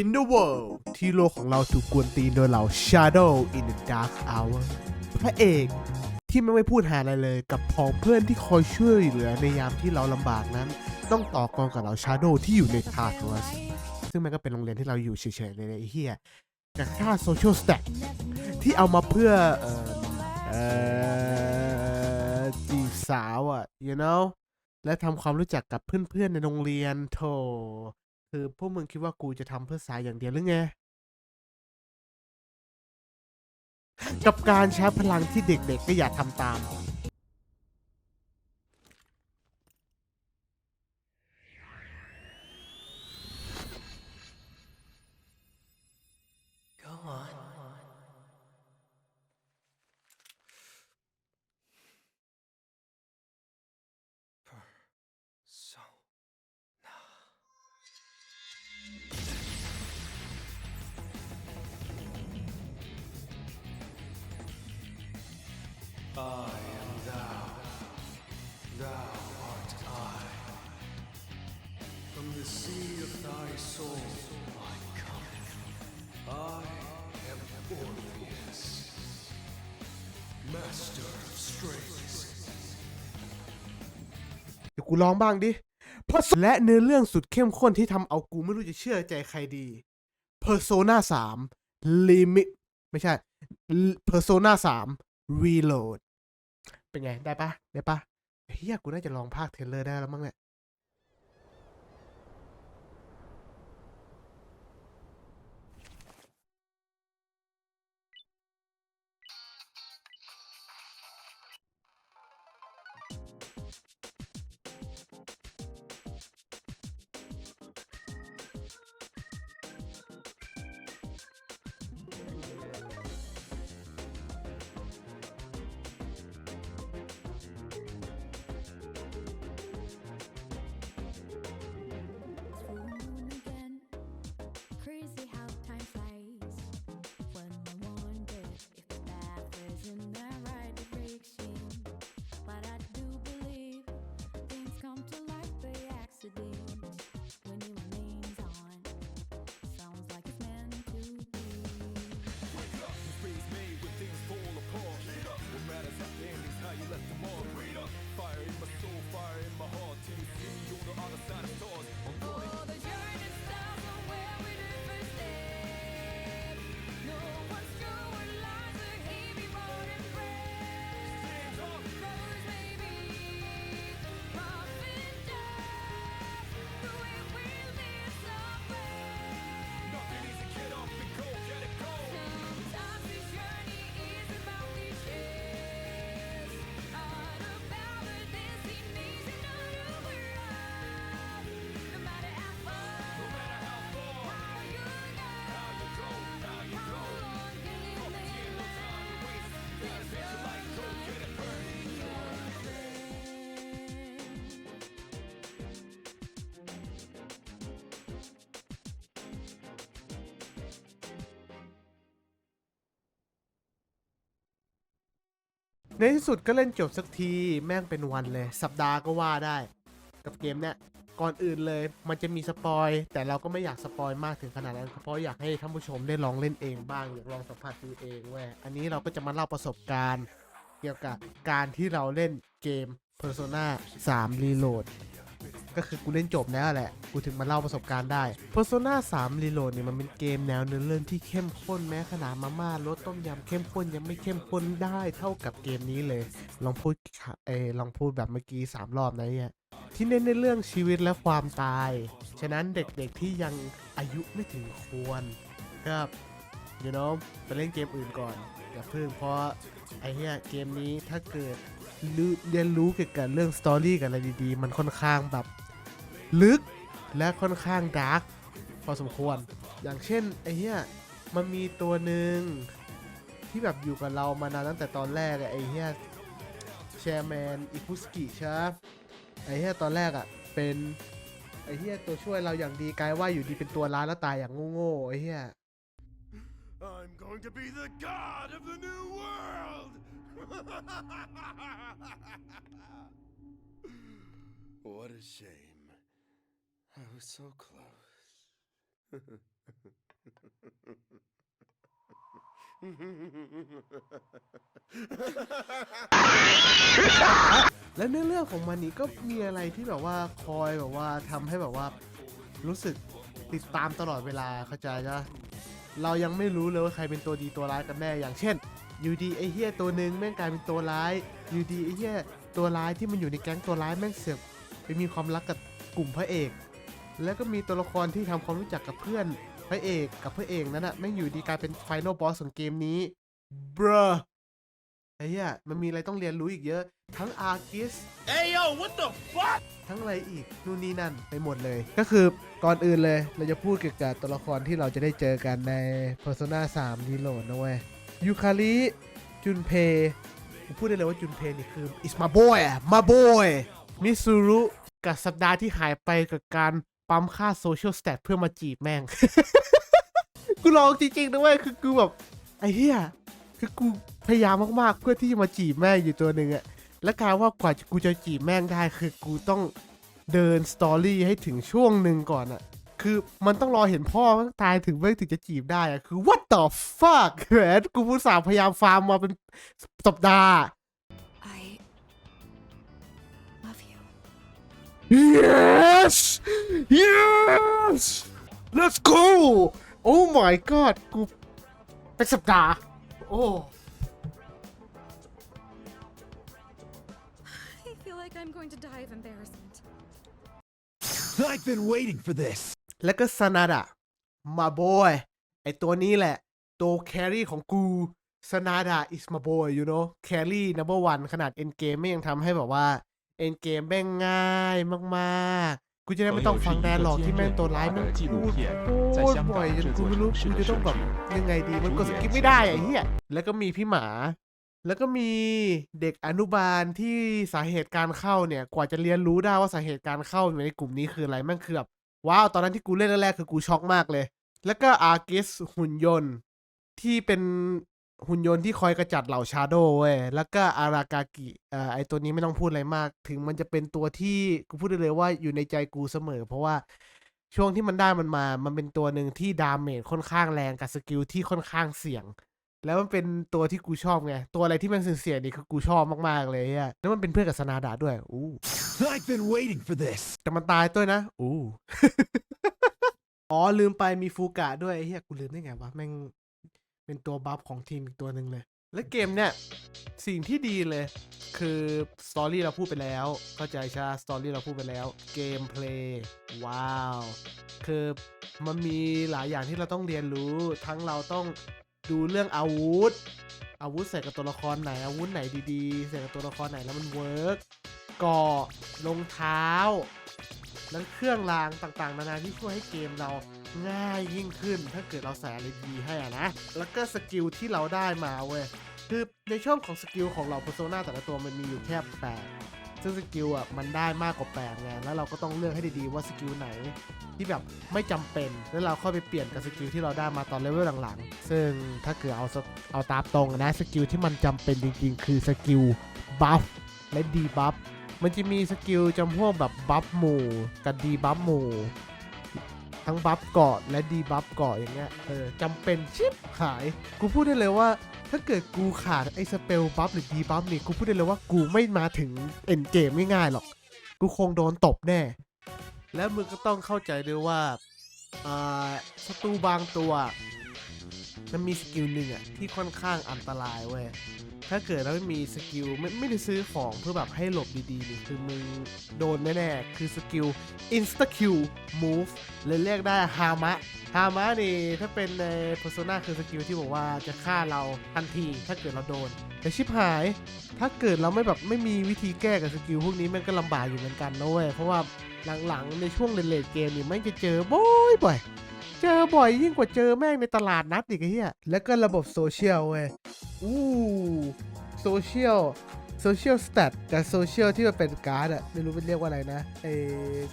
In the world ที่โลกของเราถูกกวนตีนโดยเหล่า Shadow in the Dark Hour พระเอกที่ไม่ไม่พูดหาอะไรเลยกับพ้องเพื่อนที่คอยช่วยเหลือในยามที่เราลำบากนั้น ต้องต่อกรกับเหล่า Shadow ที่อยู่ในทาร์ทัสซึ่งมันก็เป็นโรงเรียนที่เราอยู่เฉยๆเลยนไอ้เฮียกับค่า social stack ที่เอามาเพื่อเออเออจีบสาวอะ you know และทำความรู้จักกับเพื่อนๆในโรงเรียนโถ คือพวกมึงคิดว่ากูจะทำเพื่อสายอย่างเดียวหรือไง กับการใช้พลังที่เด็กๆก็อย่าทำตาม soul I come. I am Orpheus, master of strings. เดี๋ยวกูร้องบ้างดิเพราะและเนื้อเรื่องสุดเข้มข้นที่ทำเอากูไม่รู้จะเชื่อใจใครดี Persona 3 Limit ไม่ใช่ Persona 3 Reload เป็นไง ได้ปะได้ปะเฮียกูน่าจะลองภาคเทรลเลอร์ได้แล้วมั้งเนี่ย Crazy how time flies. ในที่สุดก็เล่นจบสักทีแม่งเป็นวันเลย สัปดาห์ก็ว่าได้ กับเกมเนี้ยก่อนอื่นเลย มันจะมีสปอย แต่เราก็ไม่อยากสปอยมากถึงขนาดนั้นเพราะอยากให้ท่านผู้ชมได้ลองเล่นเองบ้างอยากลองสัมผัสดูเองเว้ยอันนี้เราก็จะมาเล่าประสบการณ์ เกี่ยวกับการที่เราเล่นเกม Persona 3 Reload ก็คือกูเล่นจบแล้วแหละ กูถึงมาเล่าประสบการณ์ได้ Persona 3 Reload เนี่ยมันเป็นเกมแนวเนื้อเรื่องที่เข้มข้นแม้ขนาดมาม่ารสต้มยำเข้มข้นยังไม่เข้มข้นได้เท่ากับเกมนี้เลย ลองพูดเอลองพูดแบบเมื่อกี้สามรอบนะเนี่ยที่เน้นในเรื่องชีวิตและความตาย ฉะนั้นเด็กๆที่ยังอายุไม่ถึงควรก็เดี๋ยวน้องไปเล่นเกมอื่นก่อนอย่าเพิ่งเพราะไอ้เหี้ยเกมนี้ถ้าเกิดเรียนรู้เกี่ยวกับเรื่องสตอรี่กับอะไรดีๆ มันค่อนข้างแบบ ลึกและค่อนข้างดาร์กพอสมควร อย่างเช่นไอ้เหี้ยมันมีตัวหนึ่งที่แบบอยู่กับเรามานานตั้งแต่ตอนแรกไอ้เหี้ยแชร์แมนอิคุสกิใช่ปะไอ้เหี้ยตอนแรกอะเป็นไอ้เหี้ยตัวช่วยเราอย่างดีกลายว่าอยู่ดีเป็นตัวร้ายแล้วตายอย่างโง่ๆไอ้เหี้ย I'm going to be the god of the new world. what a shame. I was so close. และเนื้อเรื่องของมันนี้ก็มีอะไรที่แบบว่าคอยแบบว่าทำให้แบบว่ารู้สึกติดตามตลอดเวลาเข้าใจจ้ะเรายังไม่รู้เลยว่าใครเป็นตัวดีตัวร้ายกันแน่อย่างเช่นยูดีไอเฮียตัวหนึ่งแม่งกลายเป็นตัวร้ายยูดีไอเฮียตัวร้ายที่มันอยู่ในแก๊งตัวร้ายแม่งเสือกไปมีความรักกับกลุ่มพระเอก แล้วก็มีตัวละครที่ทำความรู้จักกับเพื่อนพระเอกกับพระเอกนั้นอะแม่งอยู่ดีกลายเป็นไฟนอลบอสของเกมนี้บรไอ้เหี้ยมันมีอะไรต้องเรียนรู้อีกเยอะ ทั้งอาร์กิส Hey yo, what the fuck? ทั้งอะไรอีก นู่นนี่นั่นไปหมดเลย ก็คือก่อนอื่นเลยเราจะพูดเกี่ยวกับตัวละครที่เราจะได้เจอกันใน Persona 3 Reload นะเว้ยยูคาริจุนเพผมพูดได้เลยว่าจุนเพนี่คือ is my boy my boy มิซูรุกับสัปดาห์ที่หายไปกับการ ปั๊มค่าโซเชียลส t ต t เพื่อมาจีบแม่ง กูลองจริงๆนะเว้ย คือกูแบบ ไอ้เหี้ย คือกูพยายามมากๆ เพื่อที่จะมาจีบแม่งอยู่ตัวหนึ่งอะและการว่ากว่ากูจะจีบแม่งได้ คือกูต้องเดินสตอรี่ให้ถึงช่วงหนึ่งก่อนอะคือมันต้องรอเห็นพ่อแม่งตายถึงแม่ถึงจะจีบได้อะคือ what the fuck แหมกูผู้สาวพยายามฟาร์มมาเป็นสัปดาห์ yes yes let's go oh my god กูเป็นสัปดาห์ โอ้ I feel like I'm going to die of embarrassment. I've been waiting for this. แล้วก็ซานาดะมาบอยไอตัวนี้แหละ ตัวแครี่ของกูซานาดะ is my boy you know แครี่ number one ขนาดเอ็นเกมไม่ยังทำให้แบบว่า เอ็นเกมแม่งง่ายมากๆ กูจะได้ไม่ต้องฟังแดนหลอกที่แม่งตัวร้ายแม่งพูดโคตรบ่อยจนกูไม่รู้กูจะต้องแบบยังไงดีมันกดสกิปไม่ได้ไอ้เหี้ยแล้วก็มีพี่หมา แล้วก็มีเด็กอนุบาลที่สาเหตุการเข้าเนี่ย กว่าจะเรียนรู้ได้ว่าสาเหตุการเข้าอยู่ในกลุ่มนี้คืออะไรแม่งคือแบบว้าวตอนนั้นที่กูเล่นแรกๆคือกูช็อกมากเลย แล้วก็อาร์กิสหุ่นยนต์ที่เป็น หุ่นยนต์ที่คอยกระจัดเหล่าชาโดว์เว้ย แล้วก็อารากากิเอ่อไอตัวนี้ไม่ต้องพูดอะไรมาก ถึงมันจะเป็นตัวที่กูพูดได้เลยว่าอยู่ในใจกูเสมอ เพราะว่าช่วงที่มันได้มันมา มันเป็นตัวหนึ่งที่ดาเมจค่อนข้างแรงกับสกิลที่ค่อนข้างเสี่ยง แล้วมันเป็นตัวที่กูชอบไง ตัวอะไรที่มันเสี่ยงๆนี่คือกูชอบมากๆเลยอะแล้วมันเป็นเพื่อนกับสนาดาด้วย อู้ I've been waiting for this. แต่มันตายด้วยนะ อู้ อ๋อลืมไปมีฟูกะด้วยไอ้เฮียกูลืมได้ไงวะแม่ง เป็นตัวบัฟของทีมอีกตัวหนึ่งเลย และเกมเนี่ย สิ่งที่ดีเลย คือสตอรี่เราพูดไปแล้ว เข้าใจใช่สตอรี่เราพูดไปแล้วเกมเพลย์ว้าว คือมันมีหลายอย่างที่เราต้องเรียนรู้ ทั้งเราต้องดูเรื่องอาวุธ อาวุธใส่กับตัวละครไหน อาวุธไหนดีๆใส่กับตัวละครไหนแล้วมันเวิร์กกาะรองเท้า แล้วเครื่องรางต่างๆ นานาที่ช่วยให้เกมเราง่ายยิ่งขึ้น ถ้าเกิดเราใส่อะไรดีให้อะนะ แล้วก็สกิลที่เราได้มาเว้ยคือในช่องของสกิลของเรา Persona แต่ละตัวมันมีอยู่แค่8ซึ่งสกิลอะมันได้มากกว่า8ไงแล้วเราก็ต้องเลือกให้ดีๆว่าสกิลไหน ที่แบบไม่จำเป็นแล้วเราค่อยไปเปลี่ยนกับสกิลที่เราได้มาตอนเลเวลหลังๆ ซึ่งถ้าเกิดเอาเอาตามตรงนะสกิลที่มันจำเป็นจริงๆ คือสกิลบัฟและดีบัฟ มันจะมีสกิลจำพวกแบบบัฟหมู่กับดีบัฟหมู่ทั้งบัฟเกาะและดีบัฟเกาะอย่างเงี้ยเออจำเป็นชิบหาย กูพูดได้เลยว่า ถ้าเกิดกูขาดไอ้สเปลบัฟหรือดีบัฟนี่กูพูดได้เลยว่ากูไม่มาถึงเอ็นเกมง่ายๆหรอก กูคงโดนตบแน่ แล้วมึงก็ต้องเข้าใจด้วยว่าอ่าศัตรูบางตัว มันมีสกิลหนึ่งอะที่ค่อนข้างอันตรายเว้ย ถ้าเกิดเราไม่มีสกิลไม่ไม่ได้ซื้อของเพื่อแบบให้หลบดีๆนี่คือมึงโดนแน่ๆ คือสกิล insta kill move เลยเรียกได้ฮามะฮามะนี่ถ้าเป็นใน persona คือสกิลที่บอกว่าจะฆ่าเราทันทีถ้าเกิดเราโดน แต่ชิบหาย ถ้าเกิดเราไม่แบบไม่มีวิธีแก้กับสกิลพวกนี้มันก็ลำบากอยู่เหมือนกันนะเว้ยเพราะว่าหลังๆในช่วงเลนๆเกมนี่มันจะเจอบ่อยบ่อยๆ เจอบ่อยยิ่งกว่าเจอแม่งในตลาดนัดอีกไอ้เหี้ยแล้วก็ระบบโซเชียลเว้ยอู้โซเชียลโซเชียลสแตทกับโซเชียลที่มันเป็นการ์ดอะไม่รู้มันเรียกว่าอะไรนะไอ้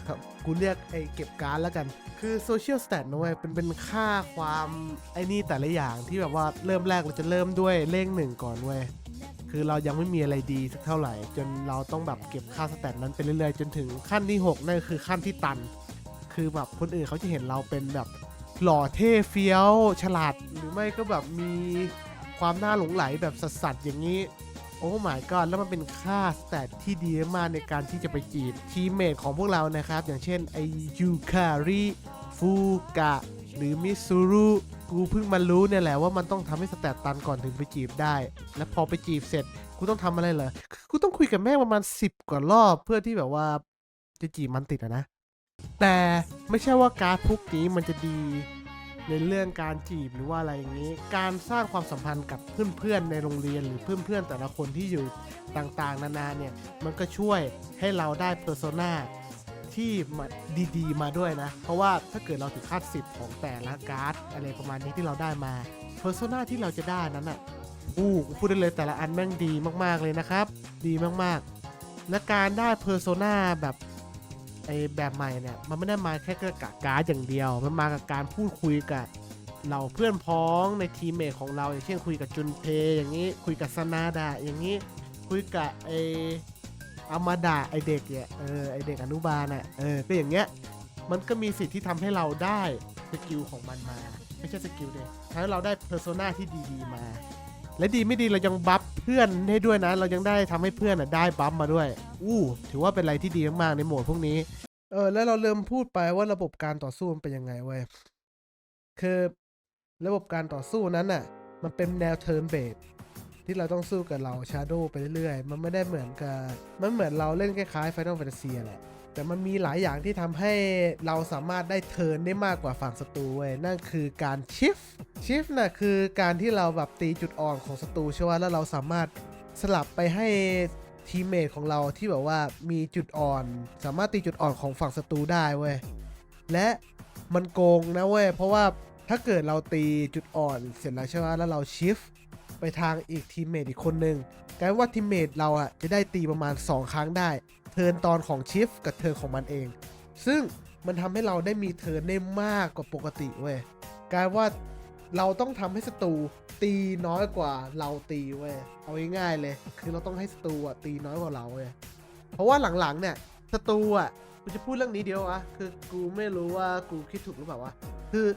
ครับกูเรียกไอ้เก็บการ์ดแล้วกัน คือโซเชียลสแตทนะเว้ยเป็นเป็นค่าความไอ้นี่แต่ละอย่างที่แบบว่าเริ่มแรกเราจะเริ่มด้วยเลขหนึ่งก่อนเว้ยคือเรายังไม่มีอะไรดีสักเท่าไหร่ จนเราต้องแบบเก็บค่าสแตทนั้นไปเรื่อยๆ จนถึงขั้นที่ 6 นั่นคือขั้นที่ตัน คือแบบคนอื่นเขาจะเห็นเราเป็นแบบ หล่อเท่เฟี้ยว ฉลาดหรือไม่ก็แบบมีความน่าหลงไหลแบบสัสๆอย่างนี้ โอ้ my god แล้วมันเป็นค่าสแตทที่ดีมากในการที่จะไปจีบทีมเมทของพวกเรานะครับ อย่างเช่นไอยูคาริฟูกะหรือมิซูรุกูเพิ่งมารู้เนี่ยแหละว่ามันต้องทำให้สแตทตันก่อนถึงไปจีบได้ แล้วพอไปจีบเสร็จกูต้องทำอะไรเหรอกูต้องคุยกับแม่ประมาณ 10 กว่ารอบเพื่อที่แบบว่าจะจีบมันติดอะนะ แต่ไม่ใช่ว่าการดพวกนี้มันจะดีในเรื่องการจีบหรือว่าอะไรอย่างนี้ การสร้างความสัมพันธ์กับเพื่อนๆในโรงเรียนหรือเพื่อนๆแต่ละคนที่อยู่ต่างๆ นานาเนี่ย มันก็ช่วยให้เราได้เพอร์โซนาที่มาดีๆ มาด้วยนะ เพราะว่าถ้าเกิดเราถึงคาดสิบของแต่ละการ์ดอะไรประมาณนี้ที่เราได้มาเพอร์โซนาที่เราจะได้นั้นอะอู้พูดได้เลยแต่ละอันแม่งดีมากๆเลยนะครับ ดีมากๆ และการได้เพอร์โซนาแบบ ไอแบบใหม่เนี่ยมันไม่ได้มาแค่กับการ์ดอย่างเดียว มันมากับการพูดคุยกับเราเพื่อนพ้องในทีมเมทของเรา อย่างเช่นคุยกับจุนเพอย่างนี้คุยกับสนาดาอย่างนี้คุยกับไออามาดาไอเด็กเนี่ยเออไอเด็กอนุบาลน่ะเออก็อย่างเงี้ยมันก็มีสิทธิ์ที่ทำให้เราได้สกิลของมันมา ไม่ใช่สกิลเดยทำให้เราได้เพอร์โซนาที่ดีๆมา และดีไม่ดีเรายังบัฟเพื่อนให้ด้วยนะ เรายังได้ทำให้เพื่อนน่ะได้บัฟมาด้วย อู้ ถือว่าเป็นอะไรที่ดีมากๆในโหมดพวกนี้ เออ แล้วเราเริ่มพูดไปว่าระบบการต่อสู้มันเป็นยังไงเว้ย คือระบบการต่อสู้นั้นน่ะ มันเป็นแนวเทิร์นเบสที่เราต้องสู้กับเราชาโดไปเรื่อยๆ มันไม่ได้เหมือนกับ มันเหมือนเราเล่นคล้ายๆ Final Fantasy แหละ แต่มันมีหลายอย่างที่ทำให้เราสามารถได้เทิร์นได้มากกว่าฝั่งศัตรูเว้ยนั่นคือการชิฟชิฟน่ะคือการที่เราแบบตีจุดอ่อนของศัตรูใช่ไหมแล้วเราสามารถสลับไปให้ทีมเมทของเราที่แบบว่ามีจุดอ่อน สามารถตีจุดอ่อนของฝั่งศัตรูได้เว้ยและมันโกงนะเว้ยเพราะว่าถ้าเกิดเราตีจุดอ่อนเสร็จแล้วใช่ไหมแล้วเราชิฟไปทางอีกทีมเมทอีกคนนึงกลายว่าทีมเมทเราอะจะได้ตีประมาณ 2 ครั้งได้ เทิร์นตอนของชิฟกับเทิร์นของมันเอง ซึ่งมันทำให้เราได้มีเทิร์นได้มากกว่าปกติเว้ยกลายว่าเราต้องทำให้ศัตรูตีน้อยกว่าเราตีเว้ยเอาง่ายๆเลย คือเราต้องให้ศัตรูตีน้อยกว่าเราเว้ยเพราะว่าหลังๆเนี่ยศัตรูอะกูจะพูดเรื่องนี้เดียวอะคือกูไม่รู้ว่ากูคิดถูกหรือเปล่าวะคือ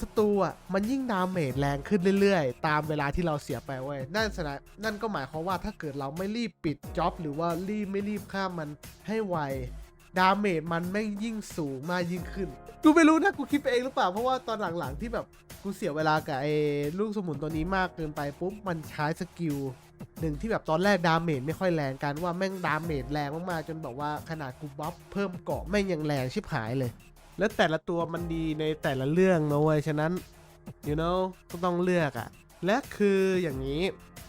ศัตรูอะมันยิ่งดาเมจแรงขึ้นเรื่อยๆ ตามเวลาที่เราเสียไปเว้ยนั่นสนะนั่นก็หมายความว่าถ้าเกิดเราไม่รีบปิดจ็อบหรือว่ารีบไม่รีบข้ามมันให้ไวดาเมจมันแม่งยิ่งสูงมากยิ่งขึ้น กูไม่รู้นะกูคิดไปเองหรือเปล่า เพราะว่าตอนหลังๆที่แบบกูเสียเวลากับไอ้ลูกสมุนตัวนี้มากเกินไปปุ๊บมันใช้สกิลหนึ่งที่แบบตอนแรกดาเมจไม่ค่อยแรงกันว่าแม่งดาเมจแรงมากๆจนแบบว่าขนาดกูบัฟเพิ่มเกาะแม่งยังแรงชิบหายเลย แล้วแต่ละตัวมันดีในแต่ละเรื่องนะเว้ยฉะนั้น you know ก็ต้องเลือกอะและคืออย่างนี้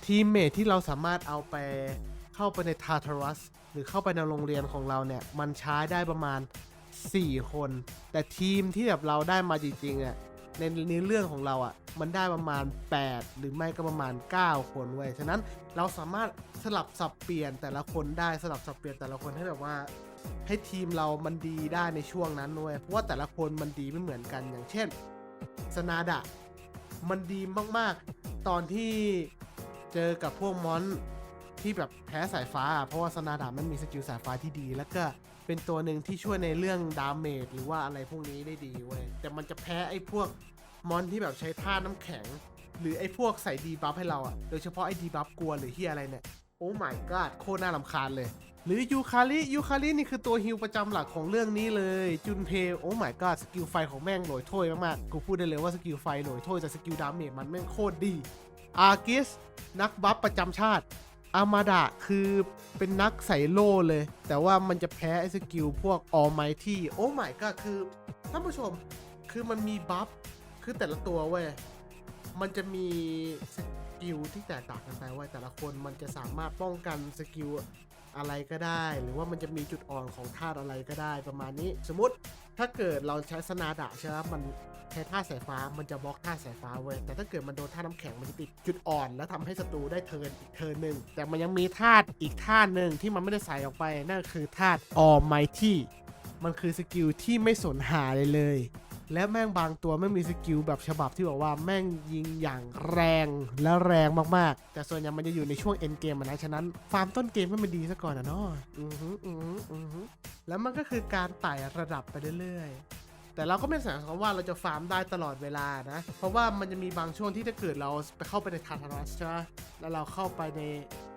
ทีมเมทที่เราสามารถเอาไปเข้าไปในทาทารัสหรือเข้าไปในโรงเรียนของเราเนี่ย มันใช้ได้ประมาณ 4 คน แต่ทีมที่แบบเราได้มาจริงๆอะในในเรื่องของเราอะ มันได้ประมาณ 8 หรือไม่ก็ประมาณ 9 คนเว้ยฉะนั้นเราสามารถสลับสับเปลี่ยนแต่ละคนได้สลับสับเปลี่ยนแต่ละคนให้แบบว่า ให้ทีมเรามันดีได้ในช่วงนั้นด้วยเพราะว่าแต่ละคนมันดีไม่เหมือนกันอย่างเช่นสนาดะมันดีมากๆ ตอนที่เจอกับพวกมอนที่แบบแพ้สายฟ้า เพราะว่าสนาดะมันมีสกิลสายฟ้าที่ดี แล้วก็เป็นตัวหนึ่งที่ช่วยในเรื่องดาเมจหรือว่าอะไรพวกนี้ได้ดีเว้ยแต่มันจะแพ้ไอ้พวกมอนที่แบบใช้ท่าน้ำแข็ง หรือไอ้พวกใส่ดีบัฟให้เราอะโดยเฉพาะไอ้ดีบัฟกลัวหรือที่อะไรเนี่ยโอ้ my god โคตรน่ารำคาญเลย หรือยูคาริยูคารินี่คือตัวฮิลประจำหลักของเรื่องนี้เลย จุนเพโอ้ my god สกิลไฟของแม่งหลอยถ้วยมากๆ กูพูดได้เลยว่าสกิลไฟหลอยถ้วยแต่สกิลดาเมจมันแม่งโคตรดี อาร์กิส นักบัฟประจำชาติ อามาดะคือเป็นนักใส่โล่เลย แต่ว่ามันจะแพ้ไอ้สกิลพวกออไมที่โอ้ my god คือท่านผู้ชมคือมันมีบัฟคือแต่ละตัวเว้ยมันจะมีสกิลที่แตกต่างกันไปว่าแต่ละคนมันจะสามารถป้องกันสกิล อะไรก็ได้ หรือว่ามันจะมีจุดอ่อนของธาตุอะไรก็ได้ประมาณนี้ สมมติถ้าเกิดเราใช้สนาดะใช่ไหมมันใช้ท่าสายฟ้ามันจะบล็อกท่าสายฟ้าเว้ยแต่ถ้าเกิดมันโดนท่าน้ำแข็งมันจะติดจุดอ่อน แล้วทำให้ศัตรูได้เทินอีกเทินหนึ่งแต่มันยังมีธาตุอีกธาตุหนึ่งที่มันไม่ได้ใส่ออกไปนั่นคือธาตุ Almighty มันคือสกิลที่ไม่สนหาเลยเลย และแม่งบางตัวไม่มีสกิลแบบฉบับที่บอกว่าแม่งยิงอย่างแรงและแรงมากๆ แต่ส่วนใหญ่มันจะอยู่ในช่วงเอ็นเกมนะฉะนั้น ฟาร์มต้นเกมให้มันดีซะก่อนนะเนาะอือฮึอือฮึอือฮึแล้วมันก็คือการไต่ระดับไปเรื่อยๆ แต่เราก็ไม่สามารถว่าเราจะฟาร์มได้ตลอดเวลานะ เพราะว่ามันจะมีบางช่วงที่ถ้าเกิดเราไปเข้าไปในทาทารัสใช่ไหมแล้วเราเข้าไปใน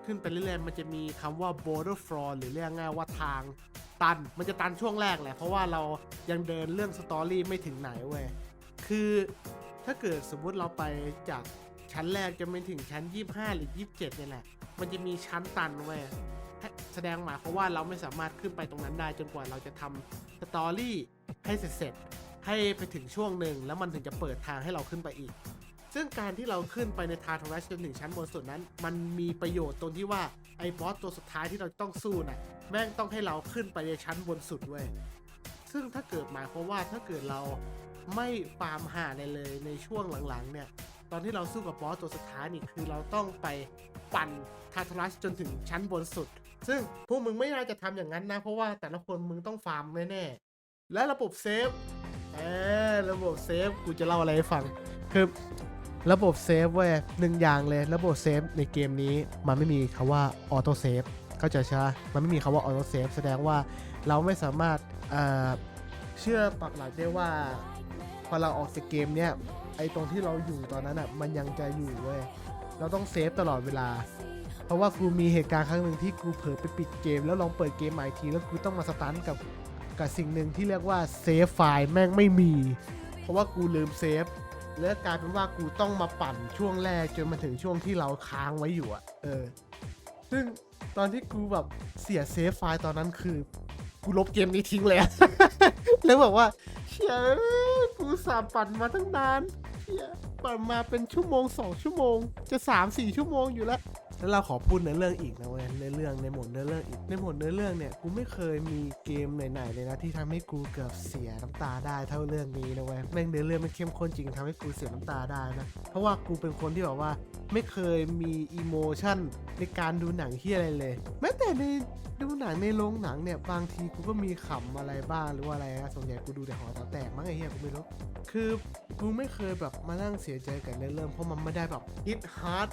ขึ้นไปเรื่อยๆมันจะมีคำว่า border floor หรือเรียกง่ายว่าทางตัน มันจะตันช่วงแรกแหละ เพราะว่าเรายังเดินเรื่องสตอรี่ไม่ถึงไหนเว้ย คือถ้าเกิดสมมุติเราไปจากชั้นแรกจะไปถึงชั้น 25 หรือ 27เนี่ยแหละ มันจะมีชั้นตันเว้ย แสดงหมายความว่าเราไม่สามารถขึ้นไปตรงนั้นได้จนกว่าเราจะทำสตอรี่ให้เสร็จๆให้ไปถึงช่วงหนึ่งแล้วมันถึงจะเปิดทางให้เราขึ้นไปอีก ซึ่งการที่เราขึ้นไปในทาทรัสจนถึงชั้นบนสุดนั้น มันมีประโยชน์ตรงที่ว่าไอ้บอสตัวสุดท้ายที่เราต้องสู้น่ะแม่งต้องให้เราขึ้นไปในชั้นบนสุดเว้ยซึ่งถ้าเกิดหมายความว่าถ้าเกิดเราไม่ฟาร์มหาอะไรเลยในช่วงหลังๆเนี่ยตอนที่เราสู้กับบอสตัวสุดท้ายนี่คือเราต้องไปปั่นทาทรัสจนถึงชั้นบนสุด ซึ่งพวกมึงไม่น่าจะทำอย่างนั้นนะ เพราะว่าแต่ละคนมึงต้องฟาร์มแน่ๆและระบบเซฟเออระบบเซฟกูจะเล่าอะไรให้ฟัง คือระบบเซฟเว้ยหนึ่งอย่างเลยระบบเซฟในเกมนี้มันไม่มีคำว่าออโต้เซฟเข้าใจใช่ไหมมันไม่มีคำว่าออโต้เซฟแสดงว่าเราไม่สามารถเอ่อเชื่อปักหลักได้ว่าพอเราออกจากเกมเนี่ยไอตรงที่เราอยู่ตอนนั้นอะมันยังจะอยู่เว้ยเราต้องเซฟตลอดเวลา เพราะว่ากูมีเหตุการณ์ครั้งหนึ่งที่กูเผลอไปปิดเกม แล้วลองเปิดเกมใหม่ทีแล้วกูต้องมาสตันกับกับสิ่งหนึ่งที่เรียกว่าเซฟไฟล์แม่งไม่มี เพราะว่ากูลืมเซฟแล้วกลายเป็นว่ากูต้องมาปั่นช่วงแรกจนมาถึงช่วงที่เราค้างไว้อยู่อะเออ ซึ่งตอนที่กูแบบเสียเซฟไฟล์ตอนนั้นคือ กูลบเกมนี้ทิ้งเลยแล้วบอกว่าเชี่ยกูสาปั่นมาตั้งนานเชี่ยปั่นมาเป็นชั่วโมงสองชั่วโมง จะสามสี่ชั่วโมงอยู่แล้ว แล้วเราขอพูดเนื้อเรื่องอีกนะเว้ยเนื้อเรื่องในหมวดเนื้อเรื่องอีกในหมวดเนื้อเรื่องเนี่ยกูไม่เคยมีเกมไหนๆเลยนะที่ทำให้กูเกือบเสียน้ำตาได้เท่าเรื่องนี้นะเว้ยแม่งเนื้อเรื่องมันเข้มข้นจริงทำให้กูเสียน้ำตาได้นะเพราะว่ากูเป็นคนที่แบบว่าไม่เคยมีอิโมชั่นในการดูหนังที่อะไรเลย แม้แต่ในดูหนังในโรงหนังเนี่ยบางทีกูก็มีขำอะไรบ้างหรือว่าอะไรนะส่วนใหญ่กูดูแต่หอแต๋วแตกมั้งไอ้เหี้ยกูไม่รู้คือ กูไม่เคยแบบมานั่งเสียใจกับเนื้อเรื่องเพราะมันไม่ได้แบบ hit hard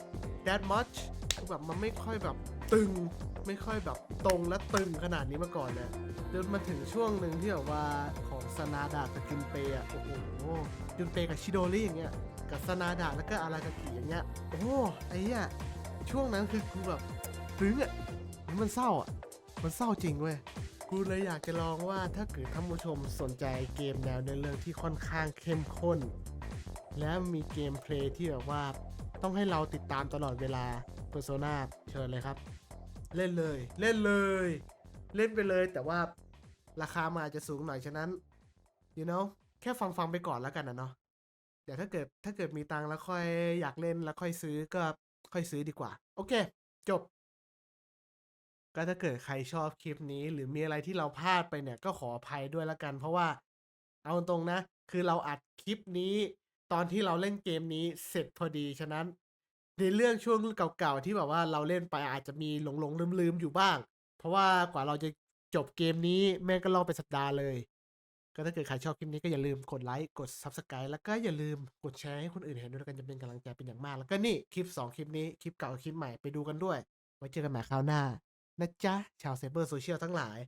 that much คือแบบมันไม่ค่อยแบบตึง ไม่ค่อยแบบตรงและตึงขนาดนี้มาก่อนเลยจนมาถึงช่วงหนึ่งที่แบบว่าของสนาดากับจุนเปย์อะโอ้โหจุนเปย์กับชิโดริอย่างเงี้ยกับสนาดาแล้วก็อารากากิอย่างเงี้ยโอ้ไอ้เหี้ยช่วงนั้นคือกูแบบซึ้งอะมันเศร้าอะมันเศร้าจริงเว้ย กูเลยอยากจะลองว่าถ้าเกิดท่านผู้ชมสนใจเกมแนวเนื้อเรื่องที่ค่อนข้างเข้มข้น และมีเกมเพลย์ที่แบบว่าต้องให้เราติดตามตลอดเวลา Persona เชิญเลยครับ เล่นเลย เล่นเลย เล่นไปเลย แต่ว่าราคามันอาจจะสูงหน่อยฉะนั้น you know แค่ฟังฟังๆไปก่อนแล้วกันนะเนาะเดี๋ยวถ้าเกิดถ้าเกิดมีตังแล้วค่อยอยากเล่นแล้วค่อยซื้อก็ค่อยซื้อดีกว่า โอเค จบ ก็ถ้าเกิดใครชอบคลิปนี้ หรือมีอะไรที่เราพลาดไปเนี่ยก็ขออภัยด้วยละกัน เพราะว่าเอาตรงๆนะ คือเราอัดคลิปนี้ ตอนที่เราเล่นเกมนี้เสร็จพอดีฉะนั้น ในเรื่องช่วงเก่าๆที่แบบว่าเราเล่นไปอาจจะมีหลงๆลืมๆอยู่บ้าง เพราะว่ากว่าเราจะจบเกมนี้แม่งก็ล่อไปสัปดาห์เลย ก็ถ้าเกิดใครชอบคลิปนี้ก็อย่าลืมกดไลค์กด Subscribe แล้วก็อย่าลืมกดแชร์ให้คนอื่นเห็นด้วยกันจะเป็นกำลังใจเป็นอย่างมาก แล้วก็นี่คลิป 2 คลิปนี้คลิปเก่าคลิปใหม่ไปดูกันด้วยไว้เจอกันใหม่คราวหน้า นะจ๊ะ ชาวเซเบอร์โซเชียลทั้งหลาย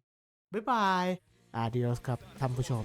บ๊ายบายอาดิโอสครับท่านผู้ชม